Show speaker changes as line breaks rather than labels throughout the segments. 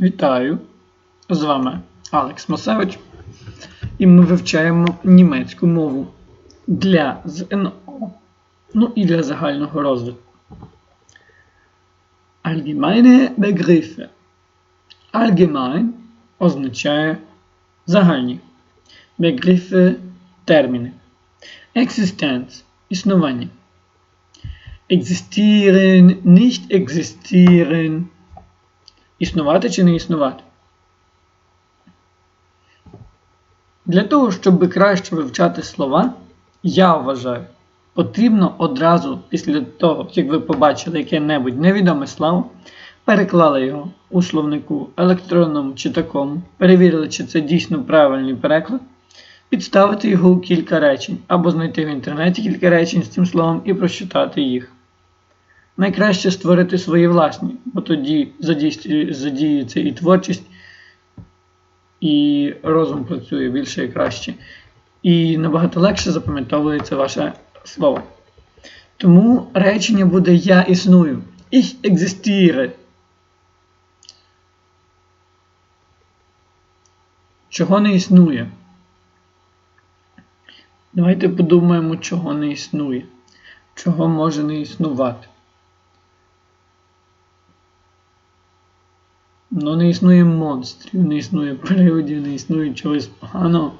Вітаю! З вами Алекс Масевич. І ми вивчаємо німецьку мову для ЗНО, ну і для загального розвитку. Allgemeine Begriffe. Allgemein означає загальні. Begriffe – терміни. Existenz – існування. Existieren, nicht existieren – Існувати чи не існувати? Для того, щоб краще вивчати слова, я вважаю, потрібно одразу після того, як ви побачили яке-небудь невідоме слово, переклали його у словнику електронному чи такому, перевірили, чи це дійсно правильний переклад, підставити його у кілька речень, або знайти в інтернеті кілька речень з цим словом і прочитати їх. Найкраще створити свої власні, бо тоді задіюється і творчість, і розум працює більше і краще. І набагато легше запам'ятовується ваше слово. Тому речення буде Я існую. Ich existiere. Чого не існує? Давайте подумаємо, чого не існує. Чого може не існувати. Ну, не існує монстрів, не існує привидів, не існує чогось поганого.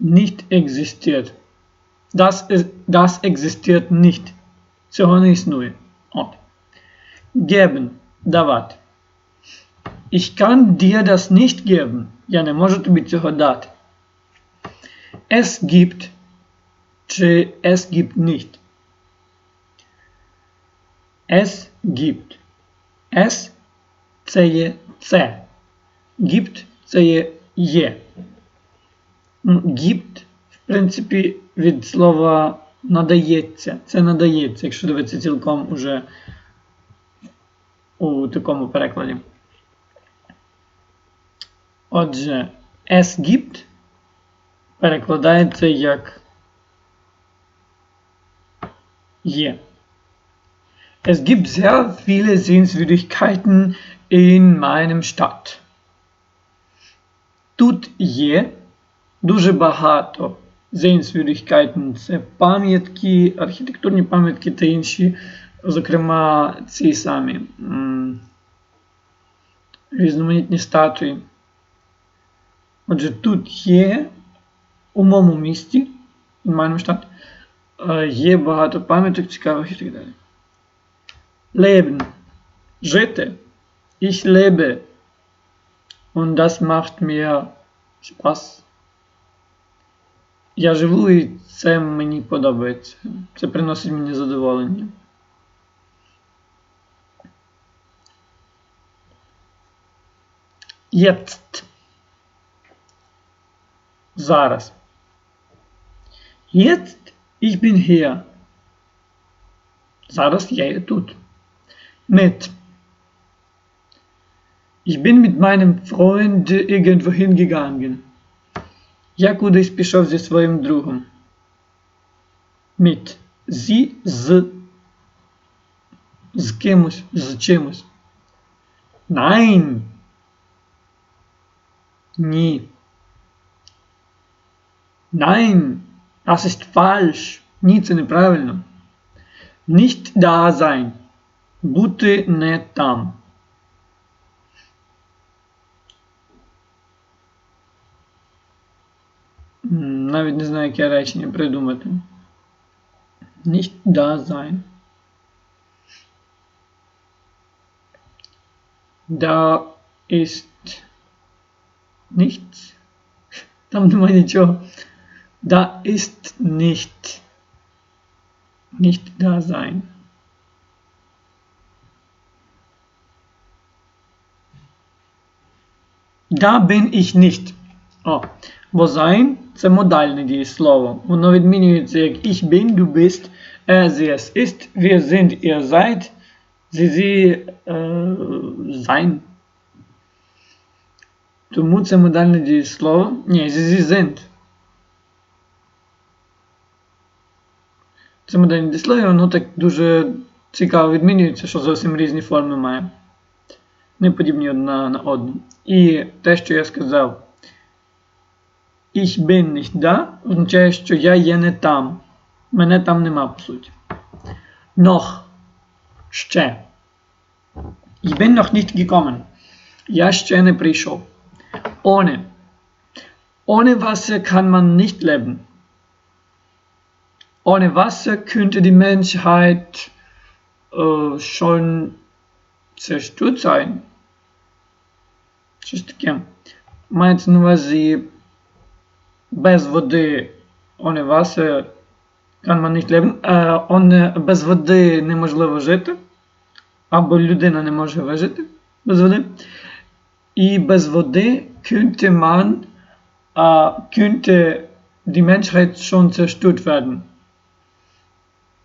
Nicht existiert. Das, das existiert nicht. Цього не існує. От. Geben. Давати. Ich kann dir das nicht geben. Я не можу тобі цього дати. Es gibt. Чи es gibt nicht. Es gibt. Es це є це. Gibt це є є. Gibt, в принципі, від слова надається. Це надається, якщо дивитися цілком уже у такому перекладі. Отже, es gibt перекладається як є. Es gibt sehr viele Sehenswürdigkeiten in meinem Stadt. Тут є дуже багато Sehenswürdigkeiten. Це пам'ятки, архітектурні пам'ятки та інші, зокрема, ці самі різноманітні статуї. Отже, тут є у моєму місті, in meinem Stadt, є багато пам'яток цікавих і так далі. Leben. Жити. Ich lebe. Und das macht mir Spaß. Я живу і це мені подобається. Це приносить мені задоволення. Jetzt. Зараз. Jetzt ich bin hier. Зараз я є тут. mit. Ich bin mit meinem Freund irgendwo hingegangen. Я кудись пішов зі своїм другом. Mit. Зі з. З кимось, з чимось. Nein. Ні. Nein. Das ist falsch. Ні, це неправильно. Nicht da sein. Бути не там. Навіть не знаю, яке речення придумати. Nicht da sein. Da ist nichts. Там немає нічого. Da ist nicht. Nicht da sein. Da bin ich nicht. О, Бо sein це модальне дієслово. Воно відмінюється як ich bin, du bist, er, sie, es ist, wir sind, ihr seid, sie, sie, äh, sein. Тому це модальне дієслово. Ні, sie, sie sind. Це модельні дислов'я, воно так дуже цікаво відмінюється, що зовсім різні форми має. Не подібні одна на одну. І те, що я сказав, Ich bin nicht da, означає, що я є не там. Мене там нема, по суті. Noch. Ще. Ich bin noch nicht gekommen. Я ще не прийшов. Ohne. Ohne Wasser kann man nicht leben. Ohne Wasser könnte die Menschheit äh, schon zerstört sein. Щось таке. Мається на увазі без води ohne Wasser kann man nicht leben. Он- без води неможливо жити. Або людина не може вижити без води. І без води könnte man, könnte die Menschheit schon zerstört werden.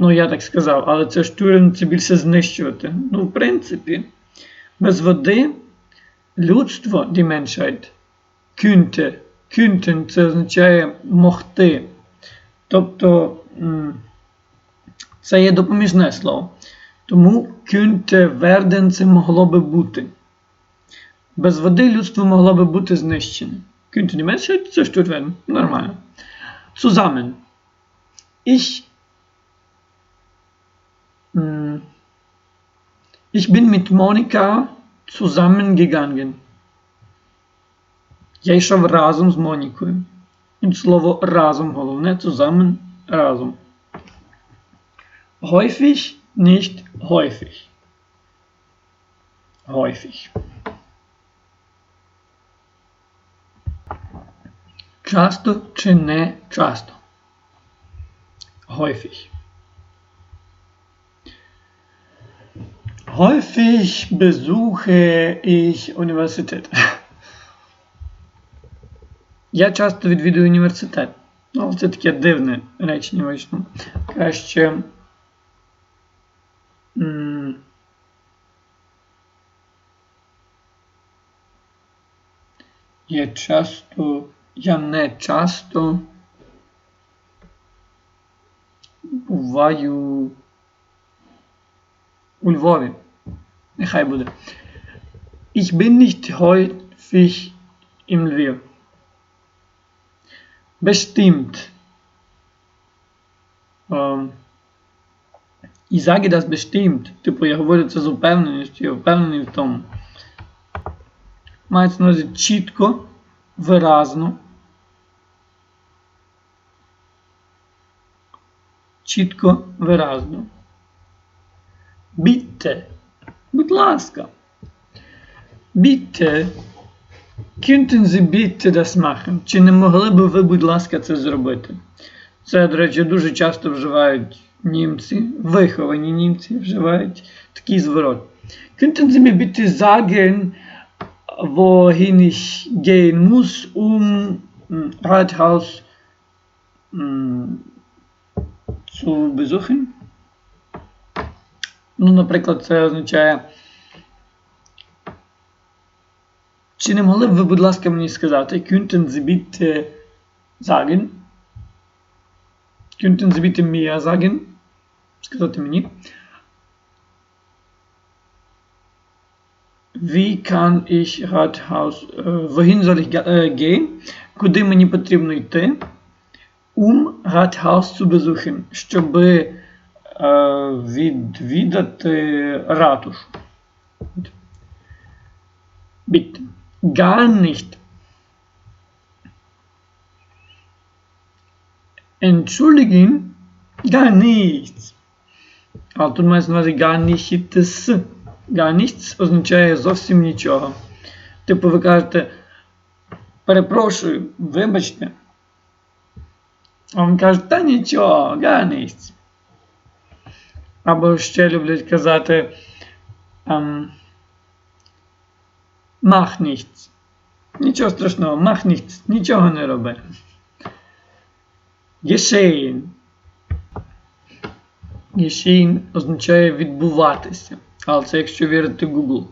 Ну, я так сказав, але це штурм це більше знищувати. Ну, в принципі, без води людство, die Menschheit, könnte, könnten, це означає могти. Тобто це є допоміжне слово. Тому könnte werden це могло би бути. Без води людство могло би бути знищене. Könnte die zerstört werden. Нормально. Zusammen. Ich Ich bin mit Monika zusammengegangen. Я йшов разом з Монікою. І слово разом головне zusammen разом. Häufig, nicht häufig. Häufig. Часто чи не часто? Häufig. Häufig besuche ich Universität. Я часто відвідую університет. Ну, це таке дивне речення вийшло. Краще. Я часто. Я не часто буваю у Львові. Нехай буде. Ich bin nicht häufig im Lviv. Bestimmt. Ähm, ich sage das bestimmt. Типу, я говорю це з упевненістю, я впевнений в тому. Мається на увазі чітко, виразно. Чітко, виразно. Bitte. Будь ласка. Könnten Sie bitte das machen? Чи не могли би ви, будь ласка, це зробити? Це, до речі, дуже часто вживають німці, виховані німці вживають такий зворот. Könnten Sie mir bitte sagen, wohin ich gehen zu besuchen? Ну, наприклад, це означає. Чи не могли б будь ласка, мені сказати, bitte sagen? Könnten Sie bitte mir sagen? Сказати мені. Е, wohin soll ich е, gehen? Куди мені потрібно йти? Um Rathaus zu besuchen, щоб е, відвідати ратушу. Bitte. Gar nicht. Entschuldigen, gar nichts. Але тут мається на увазі gar nichts. Gar nichts означає зовсім нічого. Типу ви кажете, перепрошую, вибачте. А він каже, та нічого, gar nichts. Або ще люблять казати ем, mach nichts. Нічого страшного, mach nichts, нічого не роби. Geschehen. Geschehen означає відбуватися. Але це якщо вірити Google.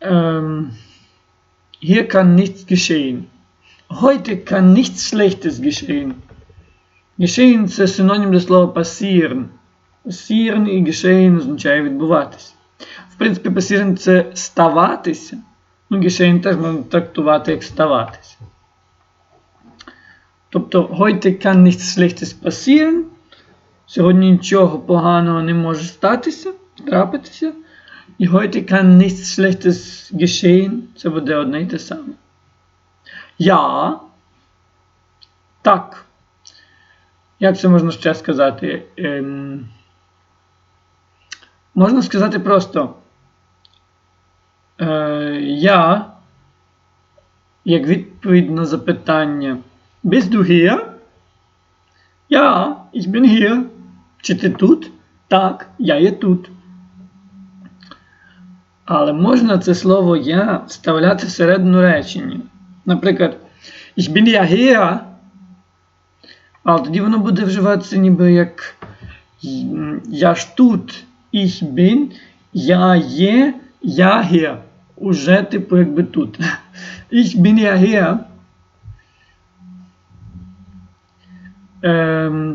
Ем, hier kann nichts geschehen. Heute kann nichts Schlechtes geschehen. Geschehen це синонім до слова passieren. Passieren і geschehen означає відбуватися. В принципі, passieren це ставатися. Ну, geschehen теж можна трактувати як ставатися. Тобто, heute kann nichts Schlechtes passieren. Сьогодні нічого поганого не може статися, трапитися. І heute kann nichts Schlechtes geschehen. Це буде одне й те саме. Я. Так. Як це можна ще сказати? Ем, можна сказати просто. Е, я. Як відповідь на запитання. Bist du hier? Ja, ich bin hier. Чи ти тут? Так, я є тут. Але можна це слово я вставляти всередину речення. Наприклад, ich bin ja hier. Але тоді воно буде вживатися ніби як я ж тут, ich bin, я є, я hier. Уже типу якби тут. Ich bin ja hier.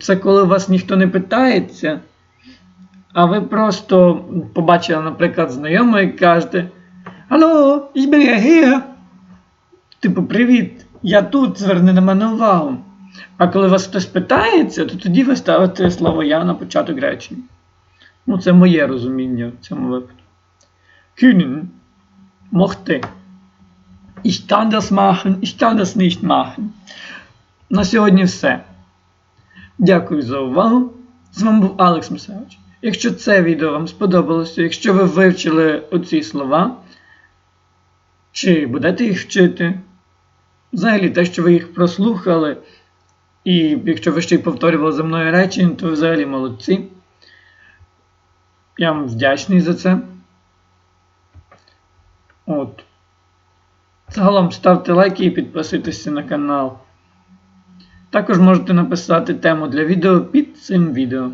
Це коли вас ніхто не питається, а ви просто побачили, наприклад, знайомого і кажете Алло, ich bin ja hier. Типу, привіт, я тут, зверни на мене увагу. А коли вас хтось питається, то тоді ви ставите слово я на початок речення. Ну, це моє розуміння в цьому випадку. Können. Могти. Ich kann das machen, ich kann das nicht machen. На сьогодні все. Дякую за увагу. З вами був Алекс Мусевич. Якщо це відео вам сподобалося, якщо ви вивчили оці слова, чи будете їх вчити, взагалі те, що ви їх прослухали, і якщо ви ще й повторювали за мною речі, то ви взагалі молодці. Я вам вдячний за це. От. Загалом ставте лайки і підписуйтесь на канал. Також можете написати тему для відео під цим відео.